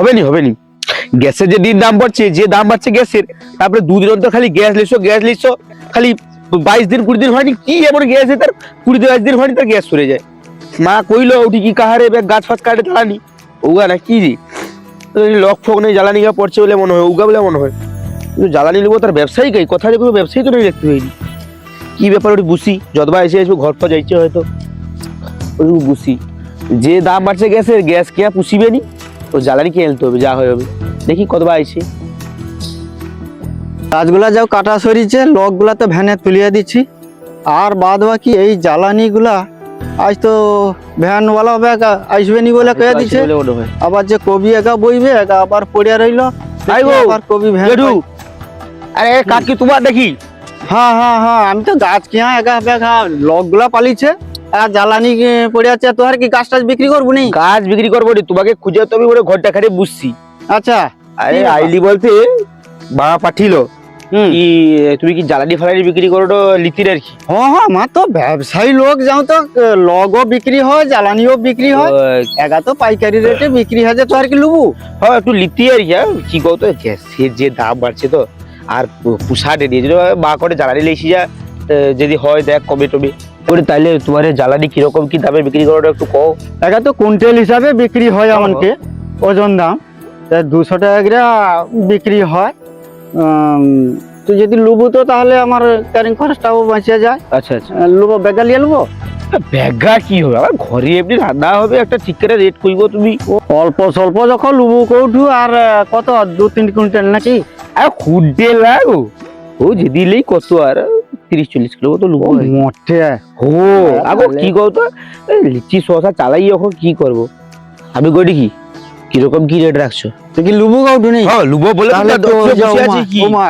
হবে নি হবে নি গ্যাসের যে দিন দাম বাড়ছে, যে দাম বাড়ছে গ্যাসের, তারপরে দুদিন অন্তর খালি গ্যাস লিখছো গ্যাস লিখছো খালি বাইশ দিন, কুড়ি দিন হয়নি, কি এমন গ্যাস তার কুড়ি বাইশ দিন হয়নি তার গ্যাস সরে যায়। মা কইলো, উঠি কি কাহারে গাছ ফাছ কাটে, জ্বালানি। ওগা না, কি জি লক ফক নেই, জ্বালানি গা পড়ছে বলে মনে হয়, উগা বলে মনে হয়। কিন্তু জ্বালানি নেব তার ব্যবসায়ী গাই কথা কোনো ব্যবসায়ী তো নেই দেখতে পাইনি। কি ব্যাপার ওটি বুঝি যতবা এসে আসব ঘর ফর যাইছে হয়তো। ওই বুঝি যে দাম বাড়ছে গ্যাসের, গ্যাস কে পুষিবে নি? ও জ্বালানি কিনে আনতে হবে? যা হয়ে হবে। দেখি কতবার আইছে। গাছগুলা যাও কাটা সরিছে লকগুলা তো ভ্যানে তুলিয়ে দিচ্ছি আর বাদ বাকি এই জ্বালানিগুলা আজ তো ভ্যানওয়ালা ব্যাগ আসবে নি বলে কয়ে দিচ্ছে আবার যে কবি একা বইবে একা আবার পড়িয়া রইল। আবার কবি ভ্যান আরে কাজ কি তোমার দেখি? হ্যাঁ হ্যাঁ হ্যাঁ আমি তো গাছ কিয়া একা ব্যাগ লকগুলা পালিছে। জ্বালানি পড়ে আছে তোর কি গাছ টাছ বিক্রি করব নি? কাজ বিক্রি করব নি তোমাকে খুঁজে তো আমি ওরে ঘরটা খাটে বুঝছি। আচ্ছা আরে আইলি বলতে বাবা পাঠিলো হুম। কি তুমি কি জ্বালানি ফালানি বিক্রি করো তো লিতির আর কি? হ্যাঁ হ্যাঁ আমার তো ব্যবসায়ী লোক যাও তো লগও বিক্রি হয় জ্বালানিও বিক্রি হয় একা তো পাইকারি রেটে বিক্রি হয় তো আর কি লুবু? হ্যাঁ একটু লিতি আর কি হ্যাঁ, কি কত গ্যাসের যে দাম বাড়ছে তো আর পুষা ডেডি যদি বা করে জ্বালানি লেসি যা যদি হয় দেখ কবে টমে করে তাইলে তোমার জ্বালানি কীরকম কি দামে বিক্রি করো একটু কও। একা তো কুইন্টাল হিসাবে বিক্রি হয় আমাকে ওজন দাম। দুশো টাকা করে বিক্রি হয়। তুই যদি লুবু তো তাহলে আমার ক্যারিং খরচটাও বাঁচিয়ে যায়। আচ্ছা আচ্ছা। লুবো বেগা লিয়ে লুবো? ব্যাগা কি হবে? আমার ঘরে এমনি রান্না হবে একটা ঠিক করে রেট কইবো তুমি। অল্প স্বল্প যখন লুবু কৌঠু আর কত? দু তিন কুইন্টাল নাকি? আর খুঁড়তে লাগো। ও যে দিলেই কত আর। তিরিশ চল্লিশ কিলো তো লুবো আর কি। মোটে। ও আগো কি কও তো? লিচি শসা চালাই এখন কি করব? আমি করি কি কীরকম কি রেট রাখছো? তুই কি লুবু কৌঠু নেই। হ্যাঁ লুবো বলে তাহলে তো বসে যাও মা, কি? ও মা,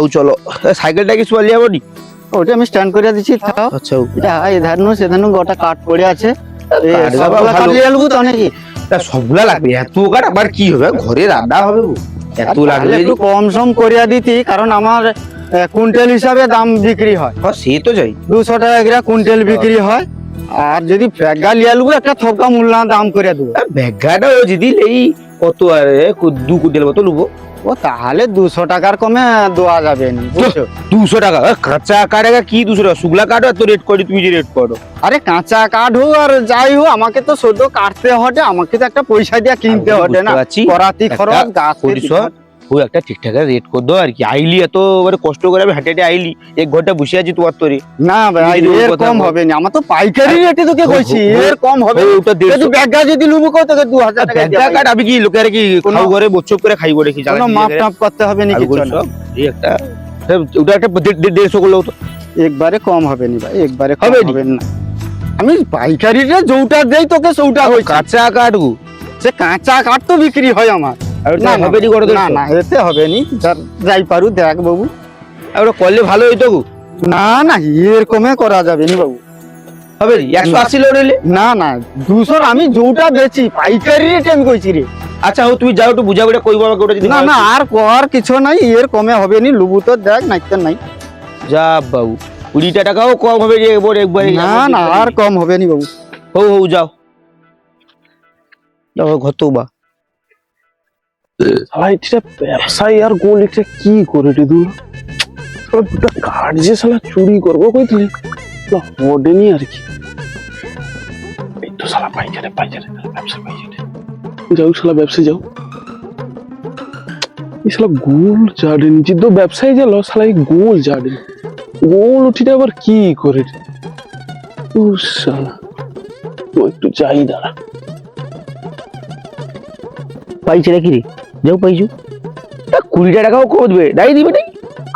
ও চলো সাইকেলটা কি সোয়ালি যাব নি? ওটা আমি স্ট্যান্ড করে দিচ্ছি আচ্ছা এধারনু সেধারনু গোটা কাঠ পড়ে আছে। সবগুলা তো তা লাগবে এত কাঠ আবার কি হবে? ঘরে রান্না হবে গো। এত লাগবে একটু কম সম করিয়া দিতি কারণ আমার কুইন্টাল হিসাবে দাম বিক্রি হয়। সে তো যাই। দুশো টাকা করে কুইন্টাল বিক্রি হয়। আর যদি ফেগা লিয়া লুবু একটা থপকা মূল্য দাম করে দেবো। ব্যাগটা ও যদি এই কত আর দু কুইন্টাল মতো লুবো? ও তাহলে দুশো টাকার কমে দেওয়া যাবে না বুঝছ? দুশো টাকা। কাঁচা কাঠ কি দুশো টাকা? শুকলা কাঠ এত রেট করি তুমি যে রেট করো। আরে কাঁচা কাঠ হোক আর যাই হোক আমাকে তো সদ্য কাটতে হটে। আমাকে তো একটা পয়সা দিয়ে কিনতে হটে না। করাতি খরচ গাছ ও একটা ঠিকঠাক রেট কর দো আর কি। আইলি এত মানে কষ্ট করে আমি হেঁটে হেঁটে আইলি এক ঘণ্টা বসে আছি তোমার তোরে। না ভাই এর কম হবে না আমার তো পাইকারি রেটে তোকে কইছি। এর কম হবে। ওটা যদি ব্যাগটা যদি লুবু কো তোকে দু হাজার টাকা ব্যাগটা কাঠ আমি কি লোকের কি কোনো- ঘরে বচ্চপ করে খাইবো রেখি কোনো মাপ টাপ করতে হবে না কিছু না এই একটা ওটা একটা দে- দে- দেড়শো তো একবারে কম হবে না ভাই একবারে কম হবে না। আমি পাইকারি রে যৌটা দেই তোকে সৌটা কইছি কাঁচা কাঠ গো সে কাঁচা কাঠ তো বিক্রি হয় আমার। না না হবে নি করে না না এতে হবে নি যার- যাই পারু দেখ বাবু। আর ওটা করলে ভালো হইতো গো? না না এর কমে করা যাবে নি বাবু। হবে নি? একশো আশি লো নিলে না না দুশো আমি যৌটা বেচি পাইকারি রেটে আমি কইছি রে। আচ্ছা ও তুমি যাও একটু বুঝা করে কইবো আমাকে ওটা না। না আর কর কিছু নাই এর কমে হবে নি লুবু তো দেখ নাইতে নাই। যা বাবু কুড়িটা টাকাও কম হবে যে একবার একবার। না না আর কম হবে নি বাবু। হৌ হৌ যাও। যাও ঘর তো বা এটা ব্যবসায়ী আর গোল, এটা কি করে রে দূর? দুটা যে শালা চুরি করব কইছিলি না ওডেনি আর কি। শালা পাইকারে পাইকারে ব্যবসা পাইকারে। যাও শালা ব্যবসায় যাও। শালা গোল জার্ডেন ব্যবসায়ী গেল শালা এই গোল জার্ডেন গোল উঠিটা আবার কি করে রে? একটু যাই দাঁড়া। পাইছে নাকি রে? যাও পাইছু? তা কুড়িটা টাকাও দেবে নাই দিবে নাই।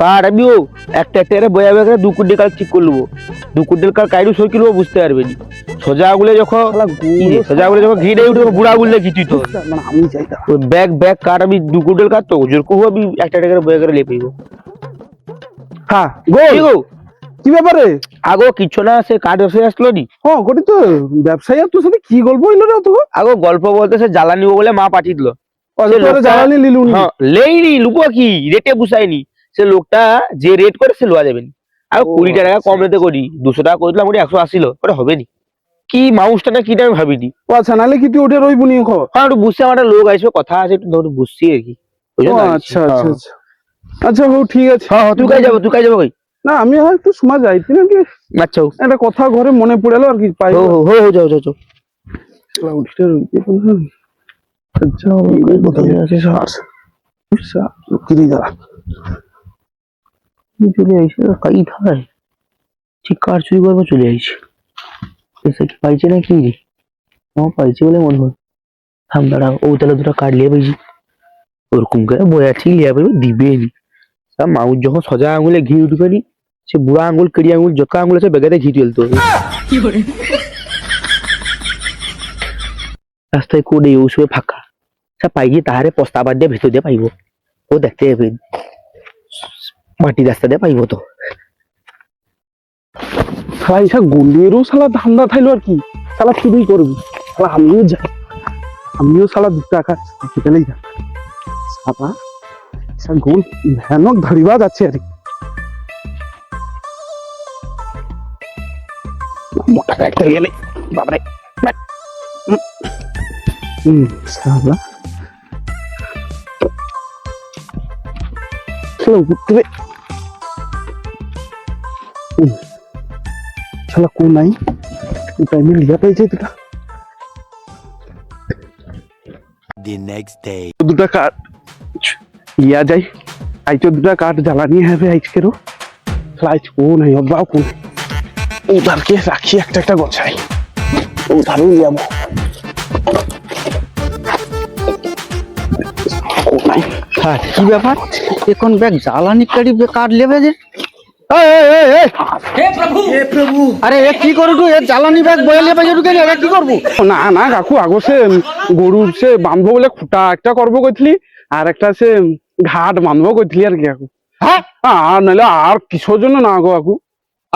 কার আমিও একটা একটা করে বয়া বয়া করে দু কুইন্টাল কাল ঠিক করে নেব। দু কুইন্টাল কাল কাইরু সই কিলো বুঝতে পারবে নি। সোজা আগুলে যখন কি সোজা আগুলে যখন ঘি উঠে বুড়া আগুলে ঘি তো। আমি ব্যাগ ব্যাগ কার আমি দু কুইন্টাল কাট তো? যেরকম আমি একটা একটা করে বয়া করে লে পাইবো হ্যাঁ গোল। গো? কি ব্যাপারে? আগো কিছু না সে কাঠ ব্যবসায় আসলো নি? হ্যাঁ গোটি তো ব্যবসায়ী তোর সাথে কি গল্প হইল রে তো আগো গল্প বলতে সে জ্বালানি বলে মা পাঠিয়ে দিল। হ্যাঁ লেইনি লুবো কি? রেটে বুঝাইনি সে লোকটা যে রেট করে সে লোয়া যাবে নি আর কুড়ি টাকা আচ্ছা, কম রেটে করি দুশো টাকা করে দিলাম ওটা একশো আশি লো ওটা হবে নি কি মাউসটা না কিটা আমি ভাবিনি? ও আচ্ছা নাহলে কি তুই ওটা রইবু নি হ্যাঁ একটু বুঝছি আমার একটা লোক আসবে কথা আছে একটু ধরো বুঝছি আর কি। ওই ও জন্য আসছি। আচ্ছা আচ্ছা। আচ্ছা। আচ্ছা হো ঠিক আছে। হ্যাঁ তুই কাজ যাব তুই কাজ যাব কই? না আমি আর একটু সময় যাইতি না কি আচ্ছা একটা কথা ঘরে মনে পড়ে এলো আর কি পাই হো হো হো হো, যাও যাও যাও। চলে আইসি কাই থাই ঠিক কার চুরি করব চলে আইসি এসে কি পাইছে না কি রে আমার পাইছে বলে মনে হয় থাম দাঁড়া ও তাহলে দুটো কার্ড লিয়ে পাইছি ওরকম করে বই আছে লিয়ে পাইবে দিবে নি তা মাউস যখন সজা আঙুলে ঘি উঠবে নি সে বুড়া আঙুল কেড়ি আঙুল জকা আঙুল আছে বেগাতে ঘি তুলতে হবে রাস্তায় কোডে ওসবে ফাঁকা সে পাইয়ে তাহারে পস্তাবার দিয়ে ভেতর দিয়ে পাইব। ও দেখতে মাটি রাস্তা দিয়ে পাইব তো। শালা ইসা গন্ডিয়েরও শালা ধান্দা থাইলো আর কি? শালা চুরি করবি। শালা আমিও যাই আমিও শালা দু টাকা হসপিটালেই যাই শালা ইসা গোল ভয়ানক ধরিবা যাচ্ছে আর কি। মোটা একটা গেলে বাবারে উম, শালা শালা উঠতে শালা কোন নাই। টাইমে লিয়া পাইছে দুটা। Day. দুটা কাঠ। লিয়া যাই। আইচ দুটা কাঠ জ্বালানি হবে আজকেরও। আইচ কোন নাই অব্বা কোন উধারকে রাখি একটা একটা গছাই। উধারও লিয়াবো হ্যাঁ কি ব্যাপার? এখন ব্যাগ জ্বালানি কাটি কাঠ লেবে যে। আরে এ কি করু এ জ্বালানি ব্যাগ বয়ে লেবে ঢুকে এ কি করব? না না কাকু আগো সে গরুর সে বাঁধবো বলে খুঁটা একটা করব কইছিলি আর একটা সে ঘাট বাঁধবো কইছিলি আর কি কাকু। হ্যাঁ? আর নাহলে আর কিসের জন্য না গো কাকু?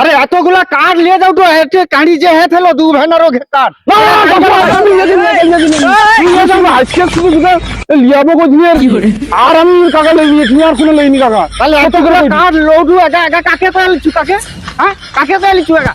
আরে এতগুলা কার নিয়ে যাও তো হেঁটে কাঁড়ি যে হে থেলো দু ভেনারও ঘেটার লিয়াবো কি। একা একা কাকে কাকে হ্যাঁ কাকে একা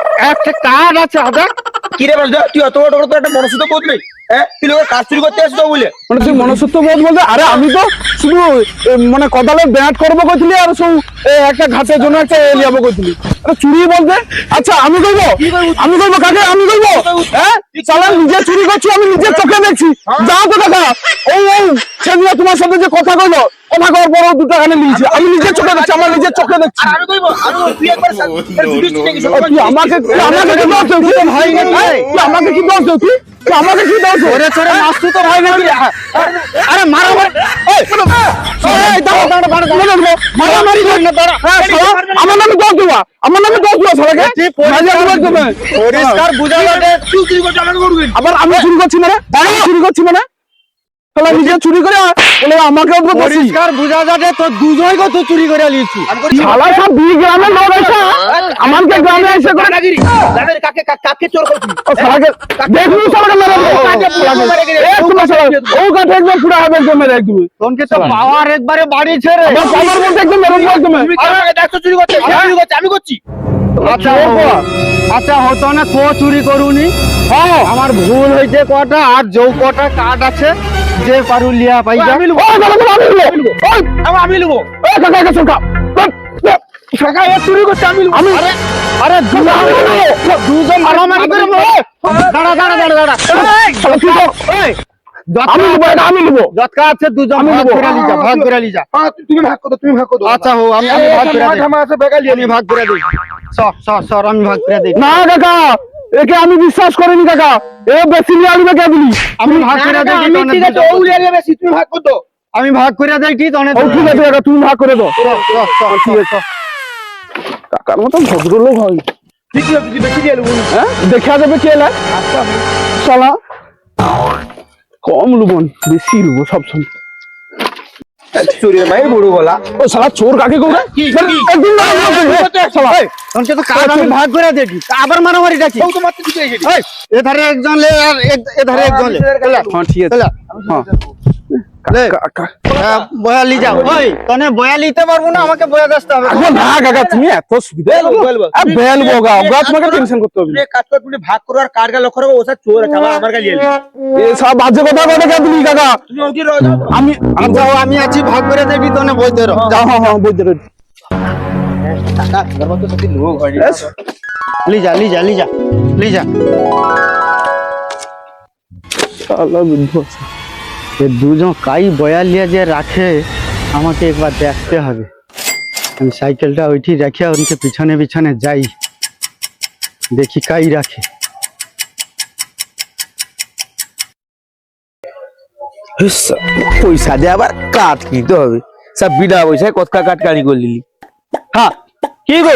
একটা কাঠ আছে আদা কিরে বলছো তুই অত বড় বড় একটা বোধ নেই হ্যাঁ তুই কাজ চুরি করতে আসতো বলে? মানে তুই মনসত্ব বোধ বলতে আরে আমি তো শুধু মানে কদালে ব্যাট করব কইছিলি আর সব একটা ঘাটের জন্য একটা এ লিয়াবো কইছিলি। আরে চুরি বলতে? আচ্ছা আমি কইবো আমি কইবো কাকে? আমি কইবো হ্যাঁ চালা নিজে চুরি করছি আমি নিজের চোখে দেখছি। যাও তো কাকা। ওই ওই সেদিন তোমার সাথে যে কথা কইলো কথা কওয়ার পর দু টাকা নিয়েছি আমি নিজের চোখে দেখছি আমার নিজের চোখে দেখছি। ও, আমাকে তুই আমাকে কি দোষ দেও ভাই তুই আমাকে কি দোষ আমাকে কি দেও ওরে চোরে মাস্তু তো ভাই নাকি? আরে মারা মারা এই এই দাঁড়া দাঁড়া দাঁড়া দাঁড়া মারামারি কর না দাঁড়া হ্যাঁ আমার নামে দোষ দেওয়া আমার নামে দোষ দেওয়া সবাইকে পরিষ্কার বুঝালো তুই কি করছিস আবার আমি শুরু করছি মানে আমি শুরু করছি মানে নিজে চুরি করে বলে আমাকে ওপরে পরিষ্কার বুঝা যাবে তো দুজনই কত চুরি করে লিয়েছু শালা সব দুই গ্রামের লোক এসে আমাকে গ্রামে এসে করে দাদার কাকে কাকে- কাকে চোর করছিস? ও শালাকে দেখলি শালাকে মেরে কাকে শালাকে। মেরে গেলে? তোমার শালা ও কাঠে একদম পুরা হবে একদম মেরে একদম তোনকে তো পাওয়ার একবারে বাড়িছে রে আমার পাওয়ার বলতে একদম মেরে তুমি আমাকে চুরি করতে? চুরি করছে আমি করছি। আচ্ছা হতো। আচ্ছা হতো না কো চুরি করুনি। হ্যাঁ। আমার ভুল হয়েছে কটা আর যৌ কটা কার্ড আছে। যে পারু লিয়া পাইজা দাদা দাদা, আমি ওই। আমি নেব ও কাকা কাকা সরকা টাকা এ চুরি করছে আমি নেব। আমি আরে দুজন দুজন মারামারি করে বলে দাঁড়া দাঁড়া দাঁড়া দাঁড়া। এই আমি নেব এটা আমি নেব যতকা আছে দুজন আমি ভাগ নেব। করে লিজা ভাগ লিজা হ্যাঁ, তুমি ভাগ করো তুমি ভাগ করো। আচ্ছা হো আমি আমি ভাগ করে দিই। আমি ভাগ করে দিই। সর সর সর আমি ভাগ করে দিই। না কাকা। একে আমি বিশ্বাস করিনি কাকা। এ বেশি নিয়ে আনবে কে দিলি। আমি ভাগ করে দিই আমি ঠিক আছে ও উলিয়ে নেবে বেশি তুমি ভাগ করো আমি ভাগ করে দেই কি তনে ও ঠিক আছে কাকা তুমি ভাগ করে দাও। ঠিক আছে কাকার মতো ভদ্রলোক হয়। তুই কি ভাবছিস বেশি দিয়ে লুবো হ্যাঁ? দেখা যাবে কে লাই শালা। কম লুবন বেশি লুবো সবসময়। চুরির মায়ের গরু গলা। ও শালা চোর কাকে কোগা একদিন না শালা। তনকে তো কাঠ আমি ভাগ করে দেখি আবার মারামারি ডাকি তো মারতে দিতে এই, এধারে একজন লে আর এ- একজন লে। হ্যাঁ ঠিক আছে। হ্যাঁ হ্যাঁ, বয়া লি যাও। ওই। তনে বয়া লিতে পারব না আমাকে বয়া হবে। না কাকা তুমি এত সুবিধা বেলবো, বেলবো। আর বেলবো গা ওগা তোমাকে টেনশন করতে হবে। তুই কাজ কর তুমি ভাগ করো আর কার গা লক্ষ্য রাখো ওসব চোর আছে আমার আমার গালি এ সব বাজে কথা কথা কে তুমি কাকা। তুমি ওদিকে যাও। আমি আমি যাও আমি আছি ভাগ করে দেবি তনে বই দে যাও হ্যাঁ হ্যাঁ বইতে রইল লি যা লি যা লি যা লি যা। শালা বুদ্ধ আছে এ দুজন কাই বয়া লিয়া যে রাখে, আমাকে একবার দেখতে হবে। আমি সাইকেলটা ওইটি রেখে ওনকে পিছনে পিছনে যাই। দেখি কাই রাখে। পয়সা দিয়ে আবার কাঠ কিনতে হবে। সব বিনা পয়সায় কতকা কাঠ কানি করে নিলি হ্যাঁ কি গো?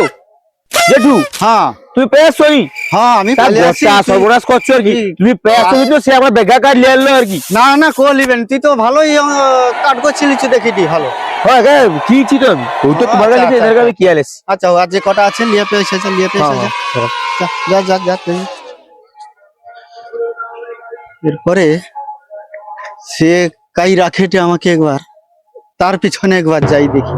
জেঠু হ্যাঁ। তুই পেয়ে সই হ্যাঁ আমি সর্বনাশ করছ আর কি? তুমি পেয়ে সই তো সে আমার বেগা কাঠ নিয়ে আনলো আর কি? না না কো লিবেন। তুই তো ভালোই কাট করছিলিস দেখিটি ভালো। হ্যাঁ হ্যাঁ কি ছিল? আমি ওই তো তোমার কাছে আচ্ছা, এদের কাছে কি আলেস আচ্ছা আজ যে কটা আছে লিয়ে পেয়ে এসেছে লিয়ে পেয়ে হ্যাঁ, যা যা যা। এরপরে সে কাই রাখেটে আমাকে একবার তার পিছনে একবার যাই দেখি।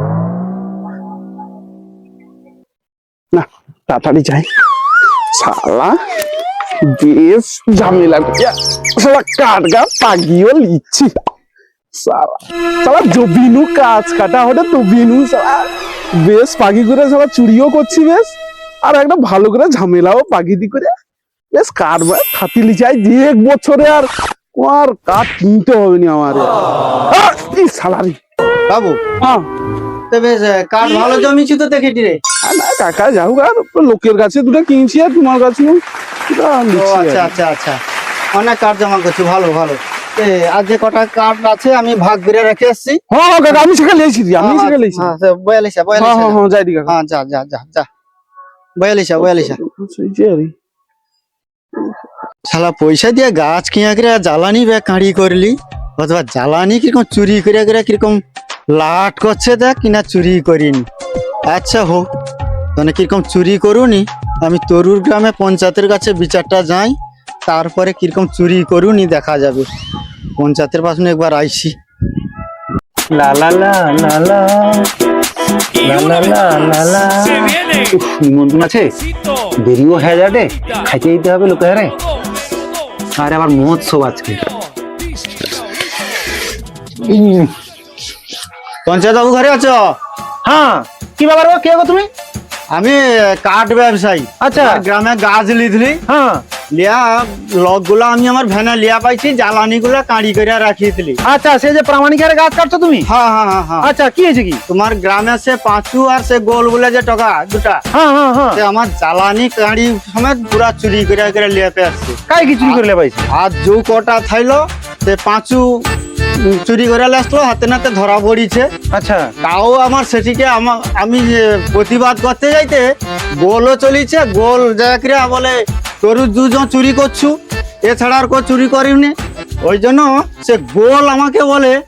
তাড়াতাড়ি যাই। শালা বেশ ঝামেলা শালা কাটগা পাগিও লিচ্ছি। শালা শালা জবিনু কাজ কাটা হটে তবিনু শালা বেশ পাগি করে শালা চুরিও করছি বেশ। আর একটা ভালো করে ঝামেলাও পাগিদি করে। বেশ কারবার খাতি লিচাই দিয়ে এক বছরে আর আর কাঠ কিনতে হবে না আমার। শালারি বাবু হ্যাঁ তো বেশ কাঠ ভালো জমিছি তো দেখিটি রে? আর না কাকা যাও আর লোকের কাছে দুটো কিনছি আর তোমার আচ্ছা আচ্ছা আচ্ছা। অনেক কাঠ জমা করছি? ভালো ভালো। এ, যে কটা কাঠ আছে আমি ভাগ করে রেখে এসছি হ্যাঁ হ্যাঁ কাকা আমি সেখানে লেছি আমি সেখানে লেছি হ্যাঁ বয়ালিশা বয়ালিশা হ্যাঁ হ্যাঁ যাই দি হ্যাঁ যা যা যা যা। বয়ালিশা বয়ালিশা শালা পয়সা দিয়ে গাছ কিনা করে জ্বালানি ব্যাগ কাঁড়ি করলি? অথবা জ্বালানি কীরকম চুরি করে করে কীরকম লাট করছে দেখ, কিনা চুরি করিনি। আচ্ছা হোক মানে কীরকম চুরি করুনি, আমি তরুর গ্রামে পঞ্চায়েতের কাছে বিচারটা যাই, তারপরে কীরকম চুরি করুনি দেখা যাবে। পঞ্চায়েতের পাশে একবার আইসি। লা লা লা লা লা। লা লা লা আছে। হয়ে যাবে খাইতে দিতে হবে লোকে আরে। আবার মহোৎসব আজকে। পঞ্চায়েত বাবু ঘরে আছো? হ্যাঁ কি ব্যাপার গো? কে গো তুমি? আমি কাঠ ব্যবসায়ী। আচ্ছা। গ্রামে গাছ লিধলি। হ্যাঁ। লিয়া লগগুলা আমি আমার ভ্যানে লিয়া পাইছি জ্বালানি গুলা কাঁড়ি করে রাখিয়েছিলি আচ্ছা সে যে প্রামাণিকের গাছ কাটছো তুমি? হ্যাঁ হ্যাঁ হ্যাঁ হ্যাঁ। আচ্ছা কি হয়েছে কি? তোমার গ্রামে সে পাঁচু আর সে গোল বলে যে টাকা দুটা। হ্যাঁ হ্যাঁ হ্যাঁ। সে আমার জ্বালানি কাঁড়ি সমেত পুরা চুরি করে করে লিয়ে পে আসছে। কাই কি চুরি করে লিয়া পাইছে আর যে কটা থাইলো সে পাঁচু চুরি করে আসলো হাতে নাতে ধরা পড়িছে। আচ্ছা। তাও আমার সেটিকে আমা- আমি প্রতিবাদ করতে যাইতে গোলও চলিছে গোল জায়গা বলে তোর দুজন চুরি করছু এছাড়া আর কেউ চুরি করিনি। ওই জন্য সে গোল আমাকে বলে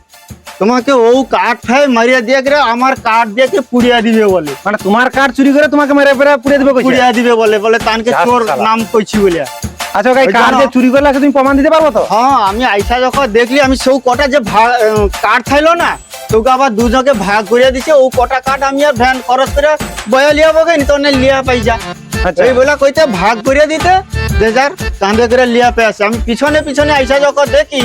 তোমাকে ও কাঠ ফাই মারিয়া দিয়ে গেলে আমার কাঠ দিয়ে কে পুড়িয়া দিবে বলে। মানে তোমার কাঠ চুরি করে তোমাকে মেরে ফেরে পুড়ে দেবে পুড়িয়া দিবে বলে বলে তানকে তোর নাম কইছি বলে আচ্ছা কাঠ জন্য- যে চুরি করলে তুমি প্রমাণ দিতে পারব তো? হ্যাঁ আমি আইসা যখন দেখলি আমি সৌ কটা যে থাইলো না তোকে আবার দুজনকে ভাগ করে দিছে ও কটা কাঠ আমি আর ভ্যান খরচ করে বয়া লিয়া বগে নি তোর লিয়া পাই যা। আচ্ছা। এই বলে কইতে ভাগ করে দিতে যে যার কাঁধে করে লিয়া পেয়ে আসে। আমি পিছনে পিছনে আইসা যখন দেখি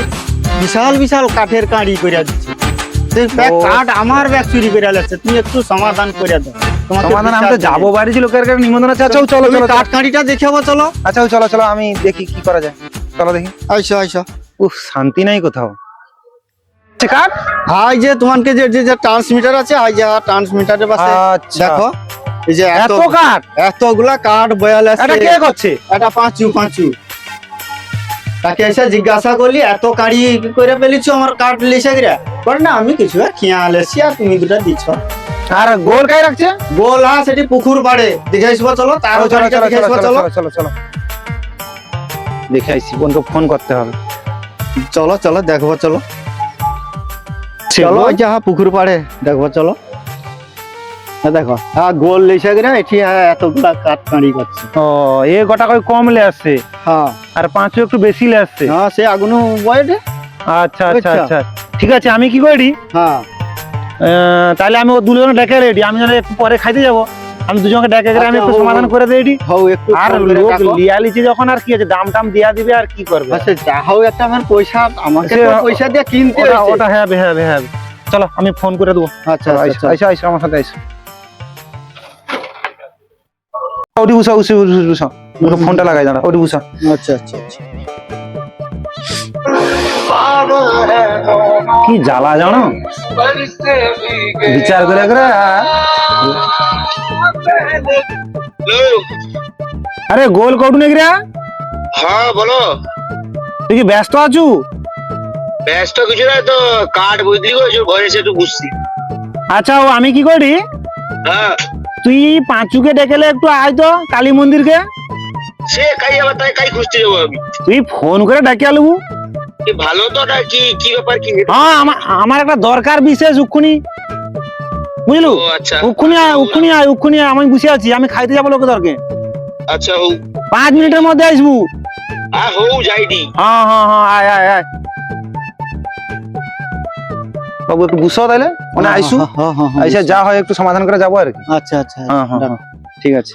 বিশাল বিশাল কাঠের কাঁড়ি করে দিচ্ছে সেই ব্যাগ ও। কাঠ আমার ব্যাগ চুরি করে লাগছে তুমি একটু সমাধান করে দাও। সমাধান আমি তো যাব বাড়ি লোকের কাছে নিমন্ত্রণ আছে আচ্ছা চলো চলো কাঠ কাঁড়িটা দেখাবো চলো। আচ্ছা চলো চলো আমি দেখি কি করা যায়। চলো দেখি। আইসো আইসো। উফ শান্তি নাই কোথাও। হাই যে তোমাকে যে যে যে ট্রান্সমিটার আছে হাই যে ট্রান্সমিটারের পাশে আচ্ছা। দেখো এই যে এত এত কাঠ এতগুলা কাঠ বয়াল আছে এটা কে করছে? এটা পাঁচু পাঁচু। তাকে এসে জিজ্ঞাসা করলি এত কাড়ি করে ফেলিছো আমার কাঠ লিসে গিরা বল না আমি কিছু আর খেয়াল এসছি আর তুমি দুটা দিচ্ছ। আর গোল কাই রাখছে? গোল হ্যাঁ সেটি পুকুর পাড়ে। দেখে আসব চলো তার চলো চলো চলো। চলো দেখে বোনকে ফোন করতে হবে। চলো চলো দেখব চলো। চলো ওই যে হ্যাঁ পুকুর পাড়ে দেখব চলো। দেখো। হ্যাঁ গোল লেসে গেলে এটি হ্যাঁ এতগুলা কাঠ কাঁড়ি করছে। ও এ গোটা কই কম লে আসছে? হ্যাঁ। আর পাঁচও একটু বেশি লে আসছে? হ্যাঁ সে আগুনও বয়েটে আচ্ছা আচ্ছা আচ্ছা। আচ্ছা। ঠিক আছে আমি কি করি? হ্যাঁ। তাহলে আমি ও দুজন ডেকে রেডি। আমি একটু পরে খাইতে যাব। আমি দুজনকে ডেকে আমি আচ্ছা, একটু সমাধান করে দিই। রেডি হও একটু আর লোক ডাকো। যখন আর কি আছে দাম টাম দিয়া দিবে আর কি করবে? আচ্ছা যা হোক একটা আমার পয়সা আমাকে পয়সা দিয়ে কিনতে ওটা হ্যাঁ হ্যাঁ হ্যাঁ চলো আমি ফোন করে দেবো। আচ্ছা আচ্ছা, আইসো আমার সাথে আইসো। ওটি বুসা উসি বুসা ওকে ফোনটা লাগাই দাঁড়া ওটি বুসা আচ্ছা আচ্ছা আচ্ছা কি জ্বালা জানো বিচার করে করে আরে গোল কৌটু নাকি রে হ্যাঁ বলো তুই কি ব্যস্ত আছু ব্যস্ত কিছু নাই তো কাঠ বুঝলি গো যে ঘরে এসে একটু বুঝছি আচ্ছা ও আমি কি করি হ্যাঁ তুই পাঁচুকে ডেকেলে একটু আয় তো কালী মন্দিরকে। সে কাই আবার তাই কাই খুঁজতে যাব আমি? তুই ফোন করে ডাকে আলবু। ভালো তো ওটা কি কি ব্যাপার কি হ্যাঁ আমার আমার একটা দরকার বিশেষ উক্ষুনি বুঝলু? আচ্ছা। উক্ষুনি আয় উক্ষুনি আয় উক্ষুনি আয় আমি বসে আছি আমি খাইতে যাব লোকে দরকে। আচ্ছা হৌ পাঁচ মিনিটের মধ্যে আসবু। হ্যাঁ হৌ যাইনি হ্যাঁ হ্যাঁ হ্যাঁ আয় আয় আয়। বাবু একটু বুঝছ তাহলে মানে আইসু? হ্যাঁ, হ্যাঁ, হ্যাঁ, হ্যাঁ, আইসা যা হয় একটু সমাধান করে যাব আর কি। আচ্ছা আচ্ছা হ্যাঁ হ্যাঁ হ্যাঁ, ঠিক আছে।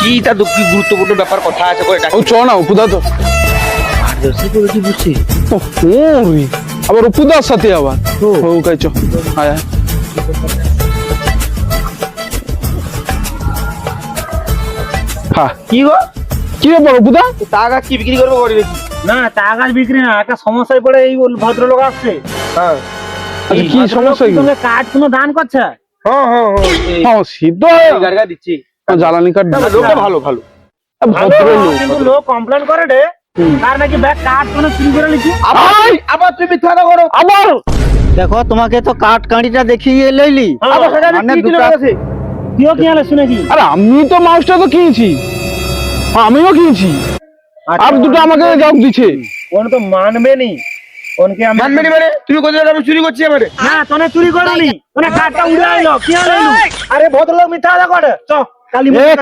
কি তা কি গুরুত্বপূর্ণ ব্যাপার কথা আছে করে ও চ না উপুদা তো ও, ওরে, আবার উপুদার সাথে আবার। ও। কাই চ। আয় আয়। হ্যাঁ কি গো? কি ব্যাপার উপুদা তা গাছ কি বিক্রি করব না চা গাছ বিক্রি না একটা সমস্যায় পড়ে এই ভদ্রলোক আসছে। হ্যাঁ। আচ্ছা কি সমস্যা কি কাঠ কোনো দান করছে? হ্যাঁ হ্যাঁ হ্যাঁ। হ্যাঁ সিদ্ধ এই দিচ্ছি। জ্বালানি কাঠ লোকটা ভালো ভালো। কিন্তু লোক কমপ্লেন করে রে। তার নাকি ব্যাগ কাঠ কোনো চুরি করে লিখি আবার আবার তুমি মিথ্যা করো আবার? দেখো তোমাকে তো কাঠ কাঁড়িটা দেখিয়ে লইলি। আবার মানে কি আছে তুইও কি আলে শুনেছি? আরে আমি তো মাউসটা তো কিনেছি। হ্যাঁ, আমিও কিনেছি। আর দুটো আমাকে যাও দিছে ওন তো মানবে নি। ওনকে আমি মানবে নি মানে তুমি কোথায় আমি চুরি করছি এবারে। না তোনে চুরি করলি তোনে কাঠটা উড়ে আইলো কি আইলো আরে ভদ্রলোক মিথ্যা কথা করে চ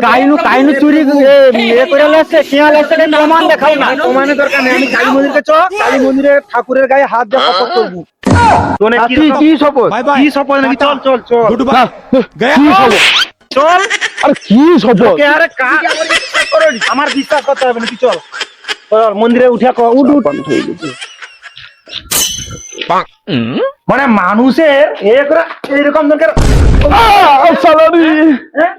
কাইনু কাইনু চুরি এ, এ করে লাগছে কেয়া লাগছে প্রমাণ দেখাও না। প্রমাণের দরকার নেই আমি কালী মন্দিরকে চ কালী মন্দিরে ঠাকুরের গায়ে হাত দিয়ে শপথ করব। তোনে কি কি শপথ কি শপথ নাকি? চল চল চল। না, কি শপথ চল। আরে কি শপথ আরে কা- আমার বিশ্বাস করতে হবে না তুই চল। চল মন্দিরে উঠে ক উঠ উঠ। মানে মানুষের এরকম এরকম দরকার। সালারি হ্যাঁ?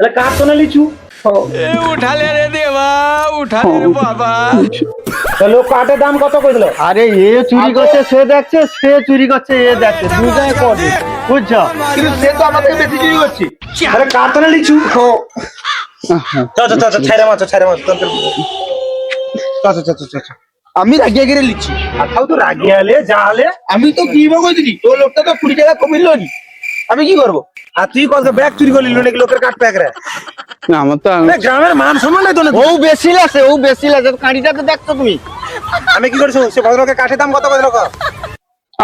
তাহলে কার লিচু? লোক দাম কত করে দিল আরে এ চুরি করছে সে দেখছে সে চুরি করছে এ দেখছে দুটাই করে। বুঝছ? কিন্তু সে তো আমাদের বেশি চুরি করছে। আরে কার লিচু? চল চল ছাইরে মাছ ছাইরে মাছ চল চল চল। আমি রাগিয়া গেলে লিচ্ছি আর তাও তো রাগিয়ে আলে যা আলে আমি তো কি বলব দিদি? তোর লোকটা তো কুড়ি টাকা কমিল নি। আমি কি করব? আর তুই কত ব্যাগ চুরি করলি নাকি লোকের কাঠ প্যাক রে। আমার তো আরে গ্রামের মান সম্মান নাই তো না ও বেশি লাগছে ও বেশি লাগছে কাঁড়িটা তো দেখছ তুমি। আমি কি করছ? সে ভদ্রলোকের কাঠের দাম কত করে?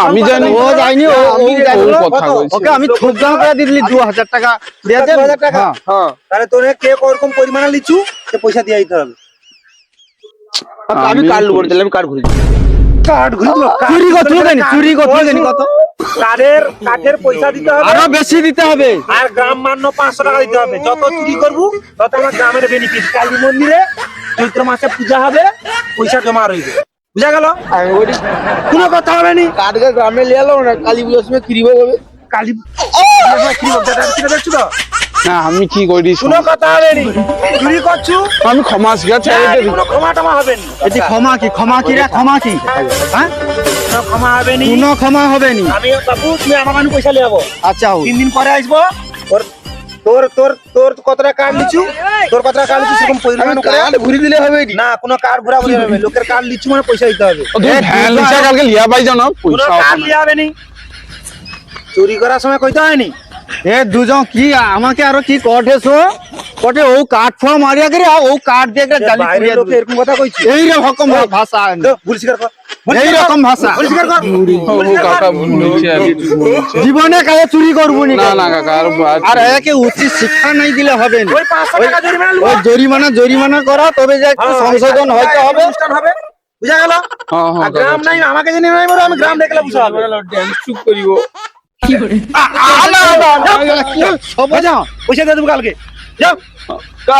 আমি জানি ও যায়নি ও আমি ও কথা ওকে আমি করে দিলি দু হাজার টাকা। দিয়ে হাজার টাকা? হ্যাঁ। হ্যাঁ তাহলে তোর কে ওরকম পরিমাণে লিচু? সে পয়সা দিয়ে দিতে হবে। আমি আমি কার। তাহলে আমি কার ঘুরি কাঠ ঘুরে দিল চুরি করতে জানি? চুরি করতে জানি? কত? কাঠের কাঠের পয়সা দিতে হবে? আরও বেশি দিতে হবে। আর গ্রাম মান্য পাঁচশো টাকা দিতে হবে। যত চুরি করব তত আমার গ্রামের বেনিফিট কালী মন্দিরে চৈত্র মাসে পূজা হবে পয়সা জমা রইবে। বুঝা গেল? বলি কোনো কথা হবে নি। কাঠকে গ্রামে লিয়ে এলো না কালী পুজোর সময় কিরিব হবে কালী দেখছ তো না আমি কি করি? কোনো কথা হবে নি চুরি করছু? আমি ক্ষমা শিখা ছেড়ে দিই কোনো ক্ষমা টমা হবে নি। এটি ক্ষমা কি? ক্ষমা কি রে? ক্ষমা কি? হ্যাঁ? ক্ষমা হবে নি। কোনো ক্ষমা হবে নি। আমি বাবু তুমি আমার পয়সা লিয়ে যাব। আচ্ছা। তিন দিন পরে আসব। তোর তোর তোর তোর কত টাকা কার্ড লিচু? তোর কত টাকা কার্ড লিচু সেরকম পরিমাণ আমি করে ঘুরি দিলে হবে নি না কোনো কার্ড ঘোরা ঘুরি হবে লোকের কার্ড লিচু মানে পয়সা দিতে হবে। ও তুমি ভ্যান লিসা কালকে লিয়া পাই জানো পয়সা কার্ড লিয়ে হবে নি। চুরি করার সময় কইতে হয়নি? এ দুজন কি আমাকে আরও কি কটেছো কটে ও কাঠ ফোয়া মারিয়া করে ও কাঠ দিয়ে করে জালি পুড়িয়ে দিবে। এরকম কথা কইছি? এই রকম ভাষা ভুল স্বীকার কর এই রকম ভাষা। ভুল স্বীকার কর। ও কাকা। ভুল হয়েছে। জীবনে কাজে চুরি করব নি না না কাকা আর আর একে উচিত শিক্ষা নাই দিলে হবে না। ওই পাঁচশো টাকা জরিমানা ওই জরিমানা জরিমানা করা তবে যে একটু হ্যাঁ, সংশোধন হয়তো হবে। অনুষ্ঠান হবে। বুঝা গেল? হ্যাঁ হ্যাঁ গ্রাম নাই আমাকে জানি নাই আমি গ্রাম দেখলে বুঝা হবে চুপ করিব। সব যাও পয়সা দিয়ে দেবো কালকে। যাও।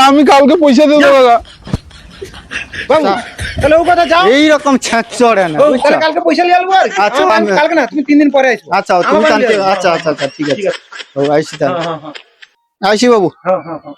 আমি কালকে পয়সা দেবো তাহলে ও কথা যাও। এইরকম ছ্যাঁচ চড়ে না তাহলে কালকে পয়সা নিয়ে আসব আর? আচ্ছা, কালকে না তুমি তিন দিন পরে আচ্ছা তুমি। আচ্ছা আচ্ছা আচ্ছা ঠিক আছে। আইসি তাহলে। হ্যাঁ, হ্যাঁ, আইসি বাবু। হ্যাঁ, হ্যাঁ, হ্যাঁ।